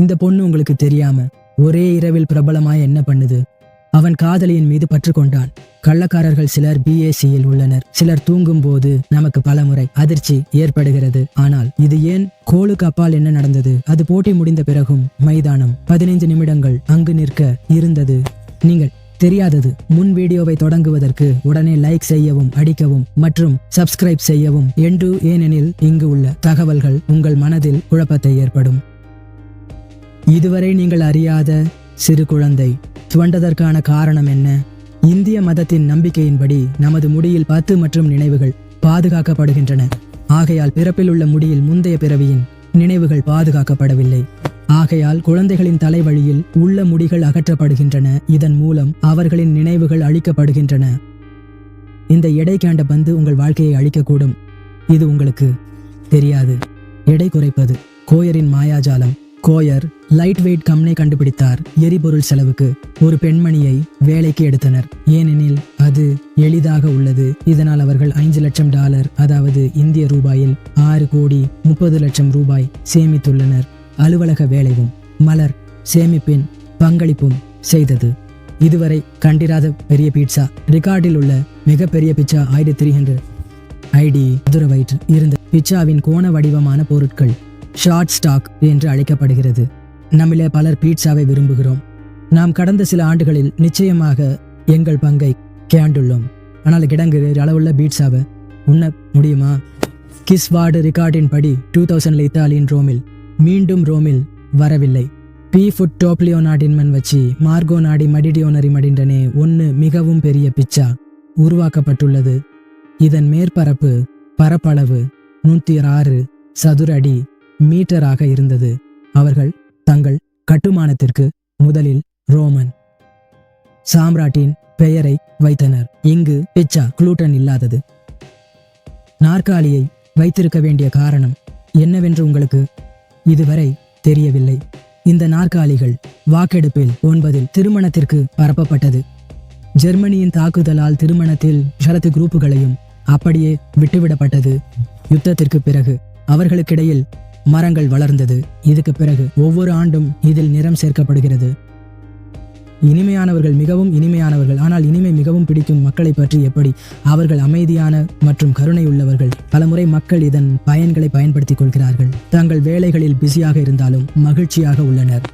இந்த பொண்ணு உங்களுக்கு தெரியாம ஒரே இரவில் பிரபலமாய் என்ன பண்ணுது? அவன் காதலியின் மீது பற்று கொண்டான். கள்ளக்காரர்கள் சிலர் பிஏசியில் உள்ளனர். சிலர் தூங்கும் போது நமக்கு பலமுறை அதிர்ச்சி ஏற்படுகிறது. ஆனால் இது ஏன்? கோளுக்கு அப்பால் என்ன நடந்தது? அது போட்டி முடிந்த பிறகும் மைதானம் பதினைந்து நிமிடங்கள் அங்கு நிற்க இருந்தது. நீங்கள் தெரியாதது. முன் வீடியோவை தொடங்குவதற்கு உடனே லைக் செய்யவும் அடிக்கவும் மற்றும் சப்ஸ்கிரைப் செய்யவும். என்று ஏனெனில் இங்கு உள்ள தகவல்கள் உங்கள் மனதில் குழப்பத்தை ஏற்படும். இதுவரை நீங்கள் அறியாத சிறு குழந்தை. துவண்டதற்கான காரணம் என்ன? இந்திய மதத்தின் நம்பிக்கையின்படி நமது முடியில் பத்து மற்றும் நினைவுகள் பாதுகாக்கப்படுகின்றன. ஆகையால் பிறப்பில் உள்ள முடியில் முந்தைய பிறவியின் நினைவுகள் பாதுகாக்கப்படவில்லை. ஆகையால் குழந்தைகளின் தலைவழியில் உள்ள முடிகள் அகற்றப்படுகின்றன. இதன் மூலம் அவர்களின் நினைவுகள் அழிக்கப்படுகின்றன. இந்த எடை கேண்ட பந்து உங்கள் வாழ்க்கையை அழிக்கக்கூடும். இது உங்களுக்கு தெரியாது. எடை குறைப்பது கோயரின் மாயாஜாலம். கோயர் லைட் வெயிட் கம்னை கண்டுபிடித்தார். எரிபொருள் செலவுக்கு ஒரு பெண்மணியை வேலைக்கு எடுத்தனர். ஏனெனில் அது எளிதாக உள்ளது. இதனால் அவர்கள் ஐந்து லட்சம் டாலர் அதாவது இந்திய ரூபாயில் ஆறு கோடி முப்பது லட்சம் ரூபாய் சேமித்துள்ளனர். அலுவலக வேலையும் மலர் சேமிப்பின் பங்களிப்பும் செய்தது. இதுவரை கண்டிராத பெரிய பீட்சா ரிகார்டில் உள்ள மிகப்பெரிய பிட்சா ஆயிரத்தி த்ரீ ஹண்ட்ரட் ஐடி துரவயிற்று இருந்த பிச்சாவின் கோண வடிவமான பொருட்கள் ஷார்ட் ஸ்டாக் என்று அழைக்கப்படுகிறது. நம்மிலே பலர் பீட்சாவை விரும்புகிறோம். நாம் கடந்த சில ஆண்டுகளில் நிச்சயமாக எங்கள் பங்கை கேண்டுள்ளோம். ஆனால் கிடங்கு அளவுள்ள பீட்சாவை உண்ண முடியுமா? கிஸ்வார்டு ரிகார்டின் படி டூ தௌசண்ட்ல இத்தாலியின் ரோமில் மீண்டும் ரோமில் வரவில்லை. பி ஃபுட் டோப்லியோ நாடின்மன் வச்சு மார்கோ நாடி மடிடியோனரி மடிண்டனே ஒன்று மிகவும் பெரிய பிச்சா உருவாக்கப்பட்டுள்ளது. இதன் மேற்பரப்பு பரப்பளவு நூற்றி ஆறு சதுர அடி மீட்டராக இருந்தது. அவர்கள் தங்கள் கட்டுமானத்திற்கு முதலில் ரோமன் சாம்ராட்டின் பெயரை வைத்தனர். இங்கு பிச்சா குளூட்டன் இல்லாதது. நாற்காலியை வைத்திருக்க வேண்டிய காரணம் என்னவென்று உங்களுக்கு இதுவரை தெரியவில்லை. இந்த நாற்காலிகள் வாக்கெடுப்பில் ஒன்பதில் திருமணத்திற்கு பரப்பப்பட்டது. ஜெர்மனியின் தாக்குதலால் திருமணத்தில் ஷரத்து குரூப்புகளையும் அப்படியே விட்டுவிடப்பட்டது. யுத்தத்திற்கு பிறகு அவர்களுக்கிடையில் மரங்கள் வளர்ந்தது. இதுக்கு பிறகு ஒவ்வொரு ஆண்டும் இதில் நிறம் சேர்க்கப்படுகிறது. இனிமையானவர்கள் மிகவும் இனிமையானவர்கள். ஆனால் இனிமை மிகவும் பிடிக்கும் மக்களை பற்றி எப்படி? அவர்கள் அமைதியான மற்றும் கருணை உள்ளவர்கள் பலமுறை மக்கள் இதன் பயன்களை பயன்படுத்திக் கொள்கிறார்கள். தங்கள் வேலைகளில் பிஸியாக இருந்தாலும் மகிழ்ச்சியாக உள்ளனர்.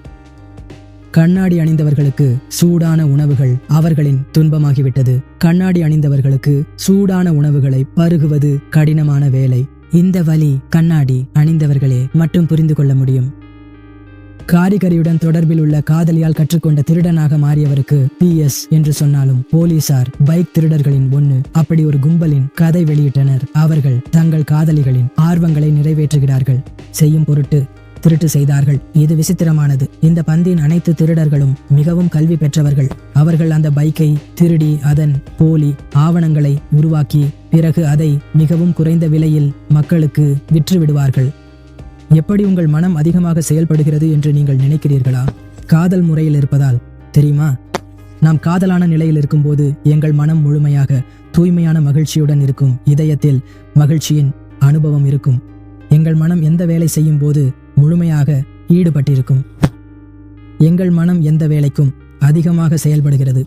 கண்ணாடி அணிந்தவர்களுக்கு சூடான உணவுகள் அவர்களின் துன்பமாகிவிட்டது. கண்ணாடி அணிந்தவர்களுக்கு சூடான உணவுகளை பருகுவது கடினமான வேலை. இந்த வழி கண்ணாடி அணிந்தவர்களே மட்டும் புரிந்து கொள்ள முடியும். காரிகரியுடன் தொடர்பில் உள்ள காதலியால் கற்றுக்கொண்ட திருடனாக மாறியவருக்கு பி எஸ் என்று சொன்னாலும் போலீசார் பைக் திருடர்களின் ஒண்ணு அப்படி ஒரு கும்பலின் கதை வெளியிட்டனர். அவர்கள் தங்கள் காதலிகளின் ஆர்வங்களை நிறைவேற்றுகிறார்கள். செய்யும் பொருட்டு திருட்டு செய்தார்கள். இது விசித்திரமானது. இந்த பந்தின் அனைத்து திருடர்களும் மிகவும் கல்வி பெற்றவர்கள். அவர்கள் அந்த பைக்கை திருடி அதன் போலி ஆவணங்களை உருவாக்கி பிறகு அதை மிகவும் குறைந்த விலையில் மக்களுக்கு விற்று விடுவார்கள் எப்படி உங்கள் மனம் அதிகமாக செயல்படுகிறது என்று நீங்கள் நினைக்கிறீர்களா? காதல் முறையில் இருப்பதால். தெரியுமா? நாம் காதலான நிலையில் இருக்கும்போது எங்கள் மனம் முழுமையாக தூய்மையான மகிழ்ச்சியுடன் இருக்கும். இதயத்தில் மகிழ்ச்சியின் அனுபவம் இருக்கும். எங்கள் மனம் எந்த வேலை செய்யும் போது முழுமையாக ஈடுபட்டிருக்கும். எங்கள் மனம் எந்த வேலைக்கும் அதிகமாக செயல்படுகிறது?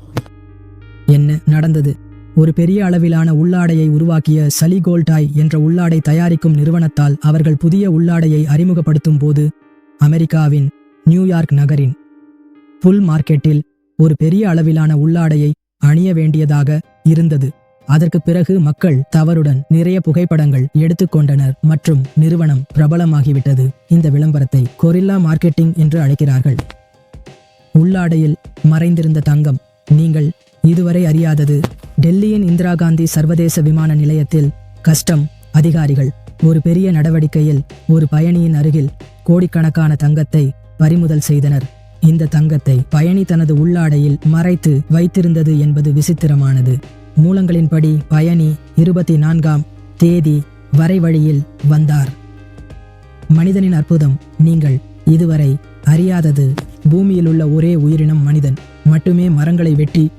என்ன நடந்தது? ஒரு பெரிய அளவிலான உள்ளாடையை உருவாக்கிய சலி கோல்டாய் என்ற உள்ளாடை தயாரிக்கும் நிறுவனத்தால் அவர்கள் புதிய உள்ளாடையை அறிமுகப்படுத்தும் போது அமெரிக்காவின் நியூயார்க் நகரின் புல் மார்க்கெட்டில் ஒரு பெரிய அளவிலான உள்ளாடையை அணிய வேண்டியதாக இருந்தது. அதற்கு பிறகு மக்கள் தவறுடன் நிறைய புகைப்படங்கள் எடுத்துக்கொண்டனர் மற்றும் நிறுவனம் பிரபலமாகிவிட்டது. இந்த விளம்பரத்தை கொரில்லா மார்க்கெட்டிங் என்று அழைக்கிறார்கள். உள்ளாடையில் மறைந்திருந்த தங்கம் நீங்கள் இதுவரை அறியாதது. டெல்லியின் இந்திரா காந்தி சர்வதேச விமான நிலையத்தில் கஸ்டம் அதிகாரிகள் ஒரு பெரிய நடவடிக்கையில் ஒரு பயணியின் அருகில் கோடிக்கணக்கான தங்கத்தை பறிமுதல் செய்தனர். இந்த தங்கத்தை பயணி தனது உள்ளாடையில் மறைத்து வைத்திருந்தது என்பது விசித்திரமானது. மூலங்களின்படி பயணி இருபத்தி நான்காம் தேதி வரைவழியில் வந்தார். மனிதனின் அற்புதம் நீங்கள் இதுவரை அறியாதது. பூமியில் உள்ள ஒரே உயிரினம் மனிதன். மட்டுமே மரங்களை வெட்டி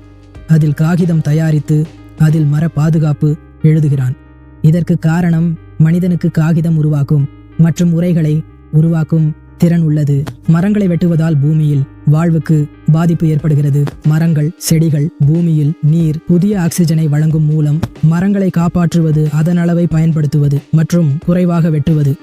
அதில் காகிதம் தயாரித்து அதில் மர பாதுகாப்பு எழுதுகிறான். இதற்கு காரணம் மனிதனுக்கு காகிதம் உருவாக்கும் மற்றும் உரைகளை உருவாக்கும் திறன் உள்ளது. மரங்களை வெட்டுவதால் பூமியில் வாழ்வுக்கு பாதிப்பு ஏற்படுகிறது. மரங்கள் செடிகள் பூமியில் நீர் புதிய ஆக்சிஜனை வழங்கும் மூலம் மரங்களை காப்பாற்றுவது அதன் அளவை பயன்படுத்துவது மற்றும் குறைவாக வெட்டுவது.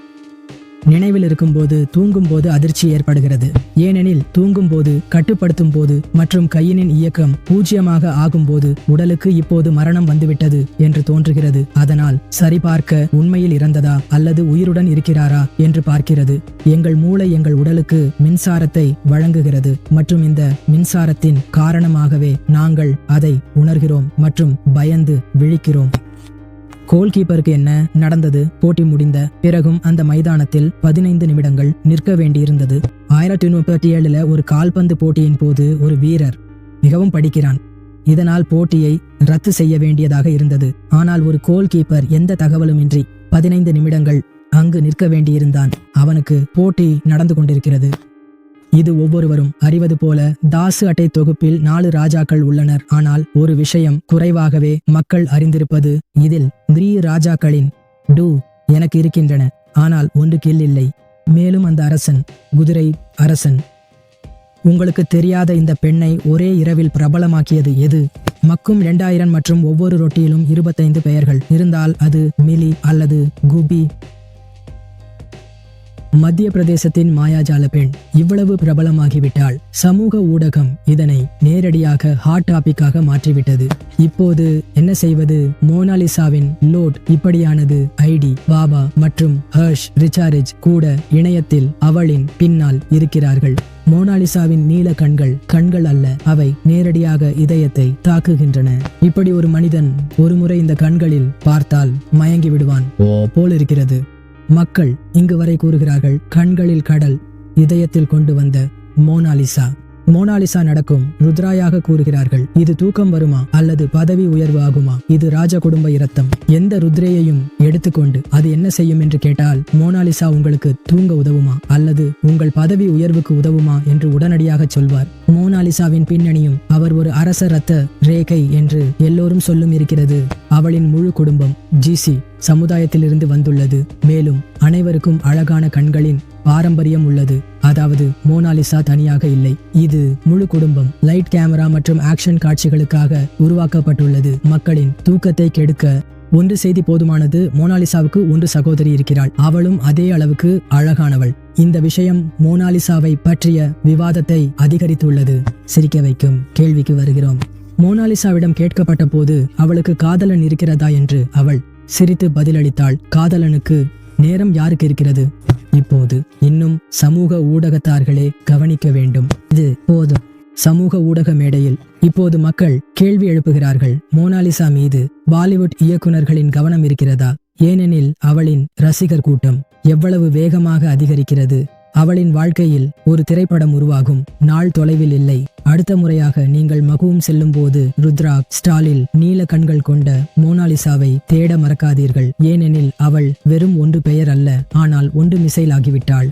நினைவில் இருக்கும்போது தூங்கும்போது அதிர்ச்சி ஏற்படுகிறது. ஏனெனில் தூங்கும்போது கட்டுப்படுத்தும் போது மற்றும் கையினின் இயக்கம் பூஜ்யமாக ஆகும்போது உடலுக்கு இப்போது மரணம் வந்துவிட்டது என்று தோன்றுகிறது. அதனால் சரிபார்க்க உண்மையில் இறந்ததா அல்லது உயிருடன் இருக்கிறாரா என்று பார்க்கிறது. எங்கள் மூளை எங்கள் உடலுக்கு மின்சாரத்தை வழங்குகிறது மற்றும் இந்த மின்சாரத்தின் காரணமாகவே நாங்கள் அதை உணர்கிறோம் மற்றும் பயந்து விழிக்கிறோம். கோல் கீப்பருக்கு என்ன நடந்தது? போட்டி முடிந்த பிறகும் அந்த மைதானத்தில் பதினைந்து நிமிடங்கள் நிற்க வேண்டியிருந்தது. ஆயிரத்தி முப்பத்தி ஏழுல ஒரு கால்பந்து போட்டியின் போது ஒரு வீரர் மிகவும் படிக்கிறான். இதனால் போட்டியை ரத்து செய்ய வேண்டியதாக இருந்தது. ஆனால் ஒரு கோல் கீப்பர் எந்த தகவலுமின்றி பதினைந்து நிமிடங்கள் அங்கு நிற்க வேண்டியிருந்தான். அவனுக்கு போட்டி நடந்து கொண்டிருக்கிறது. இது ஒவ்வொருவரும் அறிவது போல தாசு அட்டை தொகுப்பில் நாலு ராஜாக்கள் உள்ளனர். ஆனால் ஒரு விஷயம் குறைவாகவே மக்கள் அறிந்திருப்பது இதில் த்ரீ ராஜாக்களின் டூ எனக்கு இருக்கின்றன. ஆனால் ஒன்று கில் இல்லை. மேலும் அந்த அரசன் குதிரை அரசன். உங்களுக்கு தெரியாத இந்த பெண்ணை ஒரே இரவில் பிரபலமாக்கியது எது? மக்கும் இரண்டாயிரம் மற்றும் ஒவ்வொரு ரொட்டியிலும் இருபத்தைந்து பெயர்கள். இருந்தால் அது மிலி அல்லது குபி. மத்திய பிரதேசத்தின் மாயாஜால பெண் இவ்வளவு பிரபலமாகிவிட்டால் சமூக ஊடகம் இதனை நேரடியாக ஹாட் டாபிக்காக மாற்றிவிட்டது. இப்போது என்ன செய்வது? மோனாலிசாவின் லோட் இப்படியானது. ஐடி பாபா மற்றும் ஹர்ஷ் ரிச்சாரிஜ் கூட இணையத்தில் அவளின் பின்னால் இருக்கிறார்கள். மோனாலிசாவின் நீல கண்கள் கண்கள் அல்ல அவை நேரடியாக இதயத்தை தாக்குகின்றன. இப்படி ஒரு மனிதன் ஒருமுறை இந்த கண்களில் பார்த்தால் மயங்கி விடுவான். போல் இருக்கிறது மக்கள் இங்கு வரை கூறுகிறார்கள் கண்களில் கடல் இதயத்தில் கொண்டு வந்த மோனாலிசா. மோனாலிசா நடக்கும் ருத்ராயாக கூறுகிறார்கள் இது தூக்கம் வருமா அல்லது பதவி உயர்வு ஆகுமா இது ராஜ குடும்ப இரத்தம். எந்த ருத்ரேயையும் எடுத்துக்கொண்டு அது என்ன செய்யும் என்று கேட்டால் மோனாலிசா உங்களுக்கு தூங்க உதவுமா அல்லது உங்கள் பதவி உயர்வுக்கு உதவுமா என்று உடனடியாக சொல்வார். மோனாலிசாவின் பின்னணியும் அவர் ஒரு அரச ரத்த ரேகை என்று எல்லோரும் சொல்லும் இருக்கிறது. அவளின் முழு குடும்பம் ஜிசி சமுதாயத்திலிருந்து வந்துள்ளது. மேலும் அனைவருக்கும் அழகான கண்களின் பாரம்பரியம் உள்ளது. அதாவது மோனாலிசா தனியாக இல்லை. இது முழு குடும்பம் லைட் கேமரா மற்றும் ஆக்ஷன் காட்சிகளுக்காக உருவாக்கப்பட்டுள்ளது. மக்களின் தூக்கத்தை கெடுக்க ஒன்று செய்தி போதுமானது மோனாலிசாவுக்கு ஒன்று சகோதரி இருக்கிறாள். அவளும் அதே அளவுக்கு அழகானவள். இந்த விஷயம் மோனாலிசாவை பற்றிய விவாதத்தை அதிகரித்துள்ளது. சிரிக்க வைக்கும் கேள்விக்கு வருகிறோம். மோனாலிசாவிடம் கேட்கப்பட்ட போது அவளுக்கு காதலன் இருக்கிறதா என்று அவள் சிரித்து பதிலளித்தாள். காதலனுக்கு நேரம் யாருக்கு இருக்கிறது? இப்போது இன்னும் சமூக ஊடகத்தார்களே கவனிக்க வேண்டும். இது போதும். சமூக ஊடக மேடையில் இப்போது மக்கள் கேள்வி எழுப்புகிறார்கள். மோனாலிசா மீது பாலிவுட் இயக்குநர்களின் கவனம் இருக்கிறதா? ஏனெனில் அவளின் ரசிகர் கூட்டம் எவ்வளவு வேகமாக அதிகரிக்கிறது? அவளின் வாழ்க்கையில் ஒரு திரைப்படம் உருவாகும். நாள் தொலைவில் இல்லை. அடுத்த முறையாக நீங்கள் மகுவும் செல்லும் போது ருத்ரா ஸ்டாலில் நீல கண்கள் கொண்ட மோனாலிசாவை தேட மறக்காதீர்கள். ஏனெனில் அவள் வெறும் ஒன்று பெயர் அல்ல. ஆனால் ஒன்று மிசைல் ஆகிவிட்டாள்